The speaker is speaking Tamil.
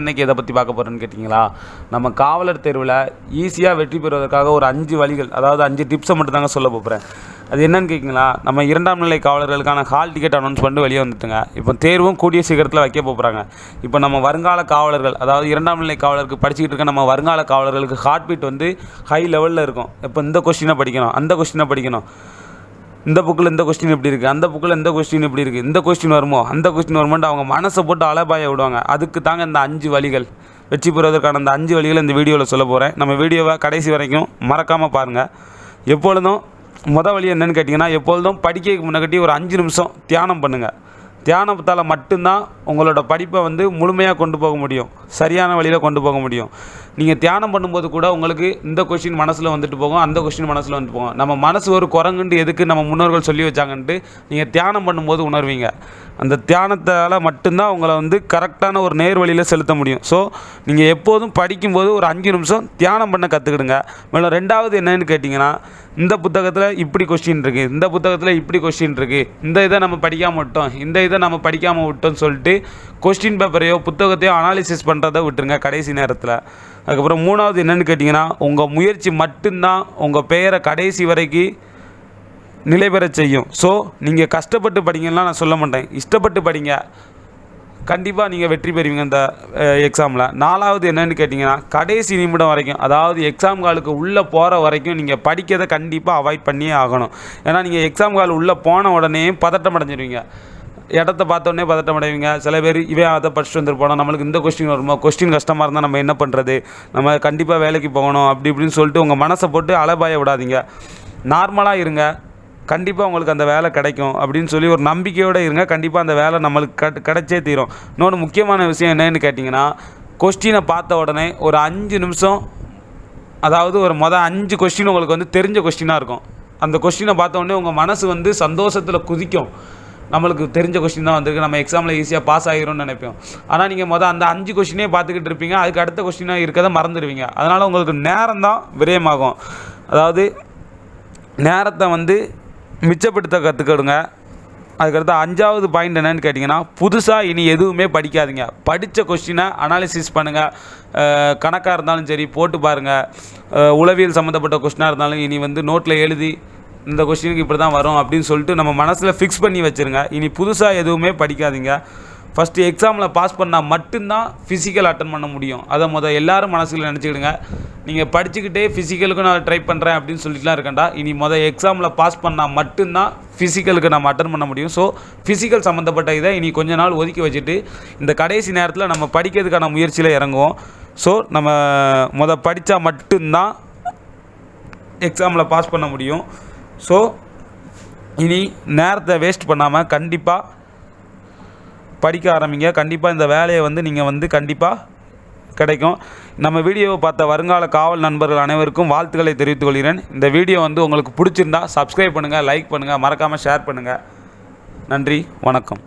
இன்றைக்கி எதை பற்றி பார்க்க போகிறேன்னு கேட்டிங்களா? நம்ம காவலர் தேர்வில் ஈஸியாக வெற்றி பெறுவதற்காக ஒரு அஞ்சு வழிகள் அதாவது அஞ்சு டிப்ஸை மட்டும் தாங்க சொல்ல போகிறேன் அது என்னன்னு கேட்குங்களா நம்ம இரண்டாம் நிலை காவலர்களுக்கான ஹால் டிக்கெட் அனௌன்ஸ் பண்ணிட்டு வெளியே வந்துட்டுங்க. இப்போ தேர்வும் கூடிய சீக்கிரத்தில் வைக்க போகிறாங்க இப்போ நம்ம வருங்கால காவலர்கள் அதாவது இரண்டாம் நிலை காவலருக்கு படிச்சுக்கிட்டு இருக்க நம்ம வருங்கால காவலர்களுக்கு ஹார்ட் பீட் வந்து ஹை லெவலில் இருக்கும். இப்போ இந்த கொஸ்டினை படிக்கணும் அந்த கொஸ்டினை படிக்கணும். இந்த புக்கில் இந்த கொஸ்டின் எப்படி இருக்குது அந்த புக்கில் இந்த கொஸ்டின் எப்படி இருக்குது இந்த கொஸ்டின் வருமோ அந்த கொஸ்டின் வருமோன்ட்டு அவங்க மனசை போட்டு அலபாய விடுவாங்க. அதுக்கு தாங்க இந்த அஞ்சு வழிகள். வெற்றி பெறுவதற்கான அந்த அஞ்சு வழிகளை இந்த வீடியோவில் சொல்ல போகிறேன் நம்ம வீடியோவை கடைசி வரைக்கும் மறக்காமல் பாருங்கள் எப்பொழுதும் மொதல் வழி என்னென்னு கேட்டிங்கன்னா எப்பொழுதும் படிக்கிறதுக்கு முன்னாடி ஒரு அஞ்சு நிமிஷம் தியானம் பண்ணுங்கள் தியானத்தால் மட்டும்தான் உங்களோட படிப்பை வந்து முழுமையாக கொண்டு போக முடியும். சரியான வழியில் கொண்டு போக முடியும். நீங்கள் தியானம் பண்ணும்போது கூட உங்களுக்கு இந்த கொஷின் மனசில் வந்துட்டு போகும் அந்த கொஷின் மனசில் வந்துட்டு போகும். நம்ம மனசு ஒரு குரங்குன்ட்டு எதுக்கு நம்ம முன்னோர்கள் சொல்லி வச்சாங்கன்ட்டு நீங்கள் தியானம் பண்ணும்போது உணர்வீங்க. அந்த தியானத்தால் மட்டும்தான் உங்களை வந்து கரெக்டான ஒரு நேர் வழியில் செலுத்த முடியும். ஸோ நீங்கள் எப்போதும் படிக்கும்போது ஒரு அஞ்சு நிமிஷம் தியானம் பண்ண கற்றுக்கிடுங்க மேலும் ரெண்டாவது என்னன்னு கேட்டிங்கன்னா இந்த புத்தகத்தில் இப்படி கொஸ்டின் இருக்குது இந்த புத்தகத்தில் இப்படி கொஸ்டின் இருக்குது இந்த இதை நம்ம படிக்காமல் விட்டோம் இந்த இதை நம்ம படிக்காமல் விட்டோம்னு சொல்லிட்டு கொஸ்டின் பேப்பரையோ புத்தகத்தையோ அனாலிசிஸ் பண்ணுறதை விட்டுருங்க கடைசி நேரத்தில். அதுக்கப்புறம் மூணாவது என்னென்னு கேட்டிங்கன்னா உங்கள் முயற்சி மட்டும்தான் உங்கள் பெயரை கடைசி வரைக்கும் நிலை பெற செய்யும். ஸோ நீங்கள் கஷ்டப்பட்டு படிங்கலாம் நான் சொல்ல மாட்டேன். இஷ்டப்பட்டு படிங்க. கண்டிப்பாக நீங்கள் வெற்றி பெறுவீங்க இந்த எக்ஸாமில் நாலாவது என்னன்னு கேட்டிங்கன்னா கடைசி நிமிடம் வரைக்கும் அதாவது எக்ஸாம் காலுக்கு உள்ளே போகிற வரைக்கும் நீங்கள் படிக்கிறதை கண்டிப்பாக அவாய்ட் பண்ணியே ஆகணும். ஏன்னா நீங்கள் எக்ஸாம் கால் உள்ளே போன உடனே பதட்டம் அடைஞ்சிருவீங்க. இடத்த பார்த்தோன்னே பதட்டம் அடைவீங்க. சில பேர் இவன் அதை படிச்சுட்டு வந்துருப்போம் நம்மளுக்கு இந்த கொஸ்டின் வருமா? கொஸ்டின் கஷ்டமாக இருந்தால் நம்ம என்ன பண்ணுறது நம்ம கண்டிப்பாக வேலைக்கு போகணும் அப்படி இப்படின்னு சொல்லிட்டு உங்கள் மனசை போட்டு அலபாய விடாதீங்க. நார்மலாக இருங்க. கண்டிப்பாக உங்களுக்கு அந்த வேலை கிடைக்கும் அப்படின்னு சொல்லி ஒரு நம்பிக்கையோடு இருங்க. கண்டிப்பாக அந்த வேலை நம்மளுக்கு கட் கிடைச்சே தீரும். இன்னொன்று முக்கியமான விஷயம் என்னன்னு கேட்டிங்கன்னா கொஸ்டினை பார்த்த உடனே ஒரு அஞ்சு நிமிஷம் அதாவது ஒரு மொதல் அஞ்சு கொஸ்டின் உங்களுக்கு வந்து தெரிஞ்ச கொஸ்டினாக இருக்கும். அந்த கொஸ்டினை பார்த்த உடனே உங்கள் மனசு வந்து சந்தோஷத்தில் குதிக்கும். நம்மளுக்கு தெரிஞ்ச கொஸ்டின் தான் வந்திருக்கு. நம்ம எக்ஸாமில் ஈஸியாக பாஸ் ஆகிரும்னு நினைப்போம். ஆனால் நீங்கள் மொதல் அந்த அஞ்சு கொஸ்டினே பார்த்துக்கிட்டு இருப்பீங்க. அதுக்கு அடுத்த கொஷினாக இருக்கதை மறந்துடுவீங்க. அதனால் உங்களுக்கு நேரம் தான் விரயமாகும். அதாவது நேரத்தை வந்து மிச்சப்படுத்த கற்றுக்கிடுங்க அதுக்கடுத்து அஞ்சாவது பாயிண்ட் என்னன்னு கேட்டிங்கன்னா புதுசாக இனி எதுவுமே படிக்காதீங்க. படித்த கொஸ்டினை அனாலிசிஸ் பண்ணுங்கள் கணக்காக இருந்தாலும் சரி போட்டு பாருங்கள் உளவியல் சம்மந்தப்பட்ட கொஸ்டினாக இருந்தாலும் இனி வந்து நோட்டில் எழுதி இந்த கொஸ்டினுக்கு இப்படி தான் வரும் அப்படின்னு சொல்லிட்டு நம்ம மனசில் ஃபிக்ஸ் பண்ணி வச்சுருங்க. இனி புதுசாக எதுவுமே படிக்காதீங்க. ஃபஸ்ட்டு எக்ஸாமில் பாஸ் பண்ணால் மட்டும்தான் ஃபிசிக்கல் அட்டன் பண்ண முடியும். அதை மொதல் எல்லோரும் மனசில் நினச்சிக்கிடுங்க. நீங்கள் படிச்சுக்கிட்டே ஃபிசிக்கலுக்கு நான் ட்ரை பண்ணுறேன் அப்படின்னு சொல்லிட்டுலாம் இருக்கேன்டா இனி மொதல் எக்ஸாமில் பாஸ் பண்ணால் மட்டும்தான் ஃபிசிக்கலுக்கு நம்ம அட்டன் பண்ண முடியும். ஸோ ஃபிசிக்கல் சம்மந்தப்பட்ட இதை இனி கொஞ்ச நாள் ஒதுக்கி வச்சுட்டு இந்த கடைசி நேரத்தில் நம்ம படிக்கிறதுக்கான முயற்சியில் இறங்குவோம். ஸோ நம்ம மொதல் படித்தா மட்டும்தான் எக்ஸாமில் பாஸ் பண்ண முடியும். ஸோ இனி நேரத்தை வேஸ்ட் பண்ணாமல் கண்டிப்பாக படிக்க ஆரம்பிங்க. கண்டிப்பாக இந்த வேலையை வந்து நீங்கள் வந்து கண்டிப்பாக கிடைக்கும். நம்ம வீடியோவை பார்த்த வருங்கால காவல் நண்பர்கள் அனைவருக்கும் வாழ்த்துக்களை தெரிவித்துக் கொள்கிறேன். இந்த வீடியோ வந்து உங்களுக்கு பிடிச்சிருந்தா சப்ஸ்கிரைப் பண்ணுங்கள் லைக் பண்ணுங்கள் மறக்காமல் ஷேர் பண்ணுங்கள் நன்றி வணக்கம்.